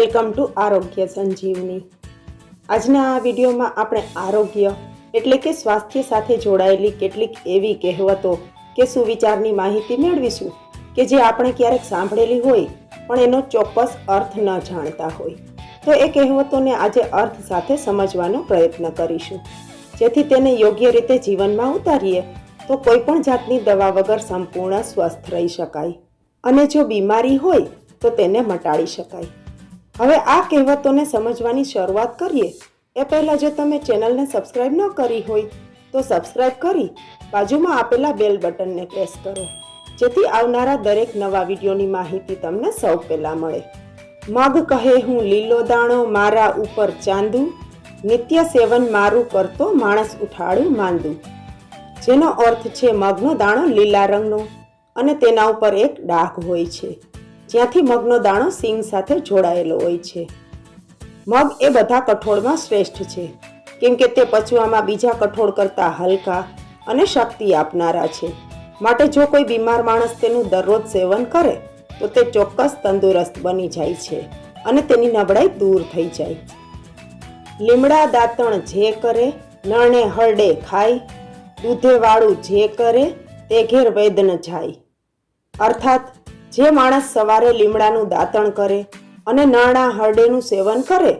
Welcome to આરોગ્ય સંજીવની. આજના આ વિડીયોમાં આપણે આરોગ્ય એટલે કે સ્વાસ્થ્ય સાથે જોડાયેલી કેટલીક એવી કહેવતો કે સુવિચારની માહિતી મેળવીશું કે જે આપણે ક્યારેક સાંભળેલી હોય, પણ એનો ચોક્કસ અર્થ ન જાણતા હોય. તો એ કહેવતોને આજે અર્થ સાથે સમજવાનો પ્રયત્ન કરીશું. જેથી તેને યોગ્ય રીતે જીવનમાં ઉતારીએ, તો કોઈ પણ જાતની દવા વગર સંપૂર્ણ સ્વસ્થ રહી શકાય. અને જો બીમારી હોય, તો તેને મટાડી શકાય. હવે આ કહેવતોને સમજવાની શરૂઆત કરીએ. એ પહેલાં જો તમે ચેનલને સબસ્ક્રાઇબ ન કરી હોય, તો સબસ્ક્રાઇબ કરી બાજુમાં આપેલા બેલ બટનને પ્રેસ કરો. જેથી આવનારા દરેક નવા વિડીયોની માહિતી તમને સૌ પહેલાં મળે. મગ કહે હું લીલો દાણો, મારા ઉપર ચાંદુ. નિત્ય સેવન મારું કરતો માણસ ઉઠાડું માંદું. જેનો અર્થ છે મગનો દાણો લીલા રંગનો અને તેના ઉપર એક ડાઘ હોય છે. જ્યાંથી મગનો દાણો સિંગ સાથે જોડાયેલો હોય છે. મગ એ બધા કઠોળમાં શ્રેષ્ઠ છે, કેમ કે તે પચવામાં બીજા કઠોળ કરતાં હલકા અને શક્તિ આપનારા છે. માટે જો કોઈ બીમાર માણસ તેનું દરરોજ સેવન કરે, તો તે ચોક્કસ તંદુરસ્ત બની જાય છે અને તેની નબળાઈ દૂર થઈ જાય. લીમડા દાંતણ જે કરે, નરણે હરડે ખાય દૂધે વાળું જે કરે, તે ઘેર વૈદન જાય. અર્થાત જે માણસ સવારે લીમડાનું દાંતણ કરે અને નાણાં હરડેનું સેવન કરે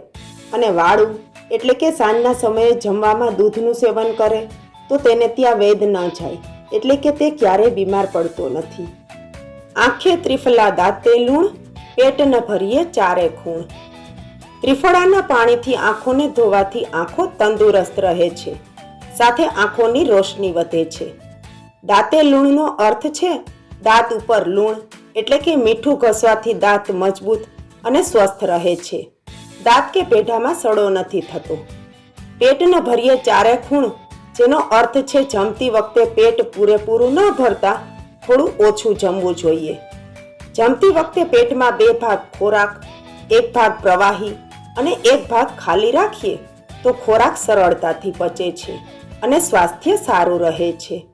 અને વાળું, એટલે કે સાંજના સમયે જમવામાં દૂધનું સેવન કરે, તો તેને ત્યાં વેદ ન જાય, એટલે કે તે ક્યારેય બીમાર પડતો નથી. આંખે ત્રિફલા દાંતે લૂણ, પેટ ન ભરીએ ચારે ખૂણ. ત્રિફળાના પાણીથી આંખોને ધોવાથી આંખો તંદુરસ્ત રહે છે, સાથે આંખોની રોશની વધે છે. દાંતે લૂણનો અર્થ છે, દાંત ઉપર લૂણ એટલે કે મીઠું ઘસવાથી દાંત મજબૂત અને સ્વસ્થ રહે છે. દાંત કે પેઢામાં સડો નથી થતો. પેટ ન ભરીએ ચારે ખૂણ, જેનો અર્થ છે જમતી વખતે પેટ પૂરેપૂરું ન ભરતા થોડું ઓછું જમવું જોઈએ. જમતી વખતે પેટમાં બે ભાગ ખોરાક, એક ભાગ પ્રવાહી અને એક ભાગ ખાલી રાખીએ તો ખોરાક સરળતાથી પચે છે અને સ્વાસ્થ્ય સારું રહે છે.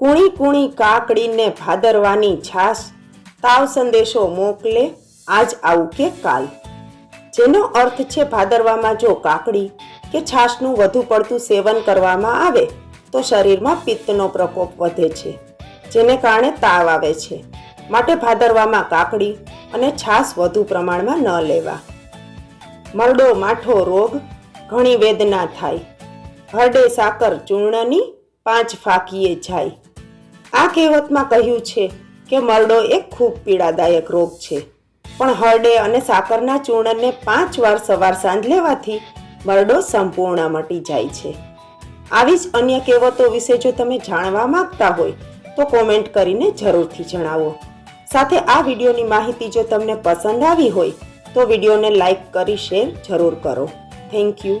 કુણી કુણી કાકડીને ભાદરવાની છાશ તાવ સંદેશો મોકલે આજ આવું કે કાલ. જેનો અર્થ છે ભાદરવામાં જો કાકડી કે છાશનું વધુ પડતું સેવન કરવામાં આવે, તો શરીરમાં પિત્તનો પ્રકોપ વધે છે, જેને કારણે તાવ આવે છે. માટે ભાદરવામાં કાકડી અને છાશ વધુ પ્રમાણમાં ન લેવા. મરડો, માઠો રોગ ઘણી વેદના થાય. હરડે સાકર ચૂર્ણની પાંચ ફાકીએ જાય. આ કહેવતમાં કહ્યું છે કે મરડો એક ખૂબ પીડાદાયક રોગ છે. પણ હરડે અને સાકરના ચૂર્ણને પાંચ વાર સવાર સાંજ લેવાથી મરડો સંપૂર્ણ મટી જાય છે. આવી જ અન્ય કહેવતો વિશે જો તમે જાણવા માંગતા હોય, તો કોમેન્ટ કરીને જરૂરથી જણાવો. સાથે આ વિડીયોની માહિતી જો તમને પસંદ આવી હોય, તો વિડીયોને લાઈક કરી શેર જરૂર કરો. Thank you.